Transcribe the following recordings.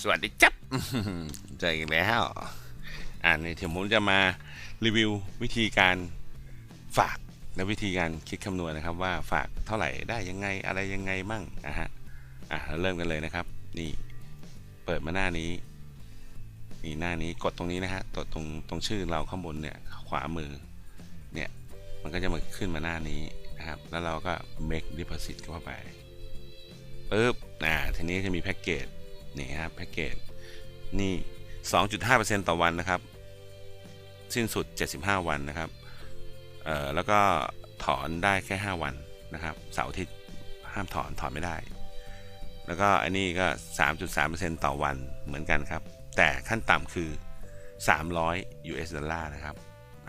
สวัสดีจับเจอกันแล้วอ่าในเทผมจะมารีวิววิธีการฝากและวิธีการคิดคำนวณนะครับ ว่าฝากเท่าไหร่ได้ยังไงอะไรยังไงมั่งอะฮะอะเราเริ่มกันเลยนะครับ นี่เปิดมาหน้านี้นี่หน้านี้กดตรงนี้นะฮะกดตรงตรงชื่อเราข้างบนเนี่ยขวามือเนี่ยมันก็จะมาขึ้นมาหน้านี้นะครับ แล้วเราก็ make deposit เข้าไปปึ๊บอ่าทีนี้จะมีแพ็กเกจ นี่ครับแพ็กเกจนี่ 2.5%ต่อวันนะครับ สิ้นสุด 75 วันนะครับเอ่อแล้วก็ถอนได้แค่ 5 วันนะครับเสาร์อาทิตย์ห้ามถอนถอนไม่ได้ แล้วก็อันนี้ก็ 3.3%ต่อวันเหมือนกันครับ แต่ขั้นต่ำคือ 300 US ดอลลาร์นะครับ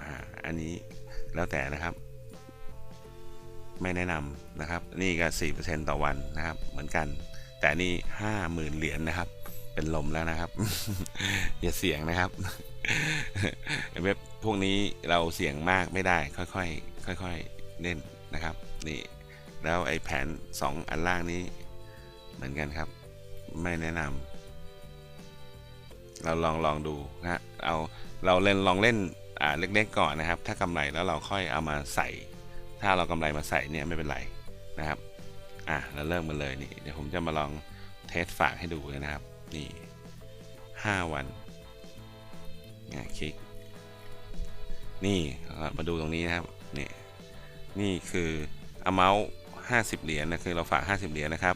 อ่าอันนี้แล้วแต่นะครับ ไม่แนะนำนะครับ นี่ก็ 4%ต่อวันนะครับเหมือนกัน แต่นี่50,000เหรียญนะครับ เป็นลมแล้วนะครับ อย่าเสี่ยงนะครับเว็บพวกนี้เราเสี่ยงมากไม่ได้ค่อยๆค่อยๆเล่นนะครับนี่แล้วไอ้แผน 2 อันล่างนี้ เหมือนกันครับ ไม่แนะนำเราลองลองดูนะฮะเอาเราเล่นลองเล่นอ่าเล็กๆก่อนนะครับ ถ้ากำไรแล้วเราค่อยเอามาใส่ ถ้าเรากำไรมาใส่เนี่ยไม่เป็นไรนะครับ อะเราเริ่มกันเลยนี่เดี๋ยวผมจะมาลองเทสฝากให้ดูเลยนะครับ นี่ห้าวันนี่ยคลิก นี่มาดูตรงนี้นะครับนี่นี่คือ amount 50 เหรียญนะคือเราฝาก 50 เหรียญนะครับ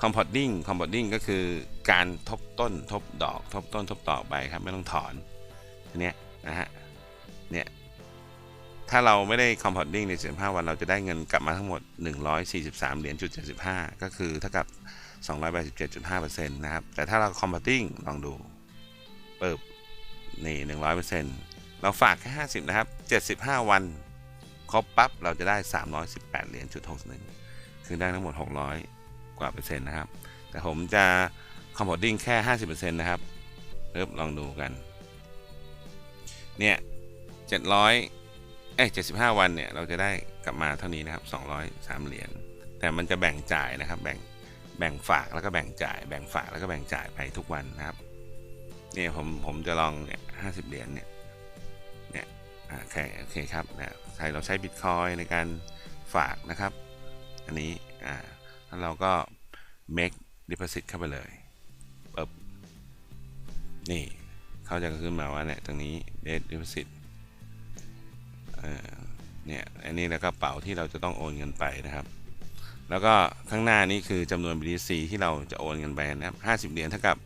compounding compounding ก็คือการทบต้นทบดอก ทบต้นทบดอกไปครับ ไม่ต้องถอนทีเนี้ยนะฮะ ถ้าเราไม่ได้ compounding ใน 75 วัน เราจะได้เงินกลับมาทั้งหมด 143 เหรียญจุด75 ก็คือเท่ากับ 287.5%นะครับ แต่ถ้าเรา compounding ลองดูเปิบนี่ 100%เราฝากแค่ 50 นะครับ 75 วัน ครบปั๊บ เราจะได้ 318 เหรียญจุด61 คือได้ทั้งหมด 600 กว่าเปอร์เซ็นต์นะครับ แต่ผมจะ compounding แค่ 50%นะครับเริ่มลองดูกัน เนี่ย 700 เอ้ย75 วันเนี่ยเราจะได้กลับมาเท่านี้นะครับ203 เหรียญแต่มันจะแบ่งจ่ายนะครับ แบ่งแบ่งฝากแล้วก็แบ่งจ่าย แบ่งฝากแล้วก็แบ่งจ่ายไปทุกวันนะครับเนี่ยผมผมจะลองเนี่ย50เหรียญเนี่ยเนี่ยโอเคโอเคครับนะใครเราใช้บิตคอยในการฝากนะครับ อันนี้อ่าแล้วเราก็ make deposit เข้าไปเลยปึ๊บนี่เขาจะขึ้นมาว่าเนี่ยตรงนี้ date deposit เนี่ยอันนี้แล้วก็เป๋าที่เราจะต้องโอนเงินไปนะครับ แล้วก็ข้างหน้านี่คือจำนวน BTC ที่เราจะโอนเงินไปนะครับ50เหรียญเท่ากับ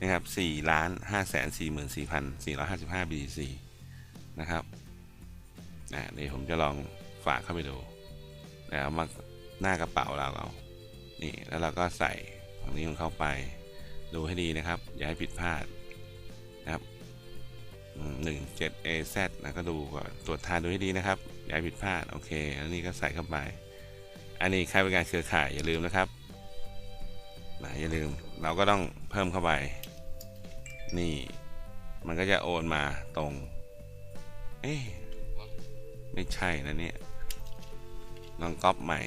นะครับ4ล้าน5แสน44,455 BTC นะครับอ่านี่ผมจะลองฝากเข้าไปดูแล้วมาหน้ากระเป๋าเราเรานี่แล้วเราก็ใส่ตรงนี้ของเข้าไปดูให้ดีนะครับ อย่าให้ผิดพลาด 17AZ นะก็ดูก่อนตรวจทานดูให้ดีนะครับอย่าผิดพลาด โอเค แล้วนี่ก็ใส่เข้าไป อันนี้ค่าบริการเครือข่ายอย่าลืมนะครับนะอย่าลืมเราก็ต้องเพิ่มเข้าไป นี่ มันก็จะโอนมาตรง เอ๊ไม่ใช่นะเนี่ยลองก๊อปใหม่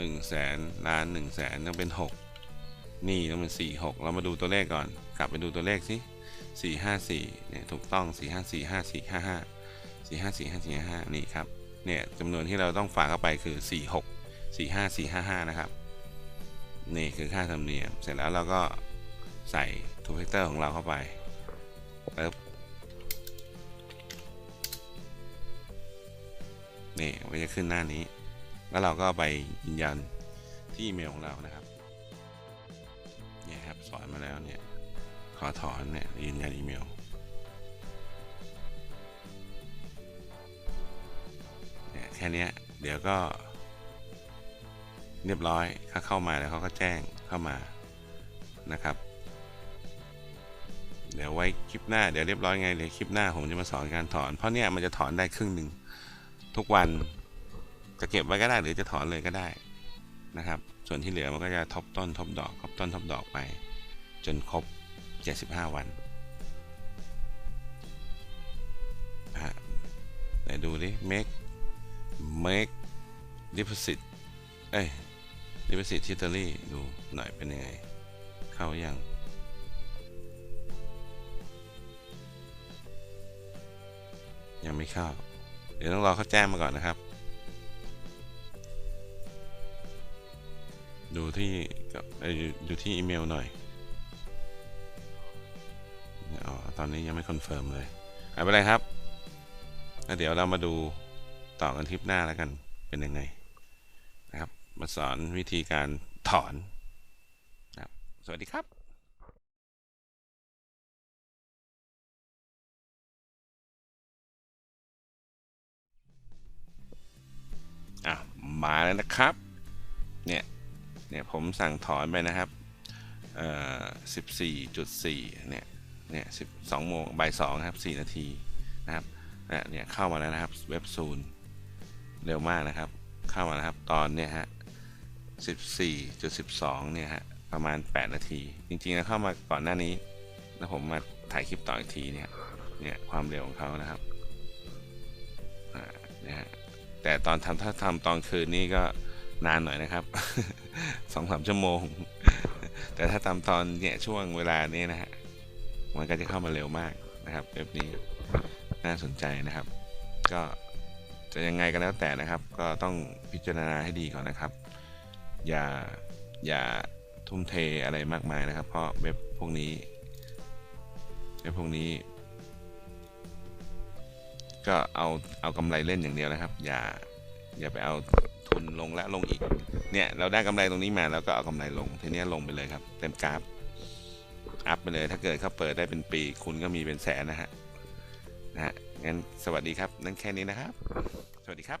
1แสนล้าน1แสนต้องเป็น 6 นี่ต้องเป็นสี่หกเรามาดูตัวเลขก่อน กลับไปดูตัวเลขสิสี่ห้าสี่เนี่ยถูกต้องสี่ห้าสี่ห้าสี่ห้าห้าสี่ห้าสี่ห้าสี่ห้านี่ครับเนี่ยจำนวนที่เราต้องฝากเข้าไปคือสี่หกสี่ห้าสี่ห้าห้านะครับนี่คือค่าธรรมเนียมเสร็จแล้วเราก็ใส่ทูเฟกเตอร์ของเราเข้าไปปึ๊บนี่มันจะขึ้นหน้านี้ แล้วเราก็ไปยืนยันที่อีเมลของเรานะครับ เนี่ยครับสอนมาแล้วเนี่ยขอถอนเนี่ยยืนยันอีเมลเนี่ยแค่นี้เดี๋ยวก็ เรียบร้อยถ้าเข้ามาแล้วเขาก็แจ้งเข้ามานะครับ เดี๋ยวไว้คลิปหน้าเดี๋ยวเรียบร้อยไงเดี๋ยวคลิปหน้าผมจะมาสอนการถอน เพราะเนี่ยมันจะถอนได้ครึ่งหนึ่งทุกวันจะเก็บไว้ก็ได้หรือจะถอนเลยก็ได้นะครับ ส่วนที่เหลือมันก็จะทบต้นทบดอกทบต้นทบดอกไป จนครบ 75 วันไหนดูดิ make make deposit เอ้ย deposit history ดูหน่อยเป็นยังไง เข้ายังยังไม่เข้า เดี๋ยวต้องรอเขาแจ้งมาก่อนนะครับ ดูที่กับดูที่อีเมลหน่อยอ๋อตอนนี้ยังไม่คอนเฟิร์มเลยไม่เป็นไรครับแล้วเดี๋ยวเรามาดูต่อกันทริปหน้าแล้วกันเป็นยังไงนะครับ มาสอนวิธีการถอนนะครับสวัสดีครับอะมาแล้วนะครับ เนี่ย เนี่ยผมสั่งถอนไปนะครับเอ่อสิบสี่จุดสี่เนี่ย เนี่ยสิบสองโมงบ่ายสองครับสี่นาทีนะครับเนี่ยเนี่ย เข้ามาแล้วนะครับ เว็บซูนเร็วมากนะครับ เข้ามาแล้วครับ ตอนเนี่ยฮะสิบสี่จุดสิบสองเนี่ยฮะ ประมาณแปดนาที จริงๆแล้วเข้ามาก่อนหน้านี้ แล้วผมมาถ่ายคลิปต่ออีกทีเนี่ย เนี่ย ความเร็วของเขานะครับอ่าเนี่ยฮะแต่ตอนทำถ้าทำตอนคืนนี่ก็ นานหน่อยนะครับสองสามชั่วโมง แต่ถ้าทำตอนเนี่ยช่วงเวลานี้นะฮะมันก็จะเข้ามาเร็วมากนะครับเว็บนี้น่าสนใจนะครับ ก็จะยังไงก็แล้วแต่นะครับ ก็ต้องพิจารณาให้ดีก่อนนะครับ อย่าอย่าทุ่มเทอะไรมากมายนะครับ เพราะเว็บพวกนี้เว็บพวกนี้ ก็เอาเอากำไรเล่นอย่างเดียวนะครับ อย่าอย่าไปเอา ทุนลงและลงอีก เนี่ยเราได้กำไรตรงนี้มาแล้วก็เอากำไรลง ทีนี้ลงไปเลยครับ เต็มกราฟ อัพไปเลย ถ้าเกิดเขาเปิดได้เป็นปี คุณก็มีเป็นแสนนะฮะ นะฮะ งั้นสวัสดีครับ นั่นแค่นี้นะครับ สวัสดีครับ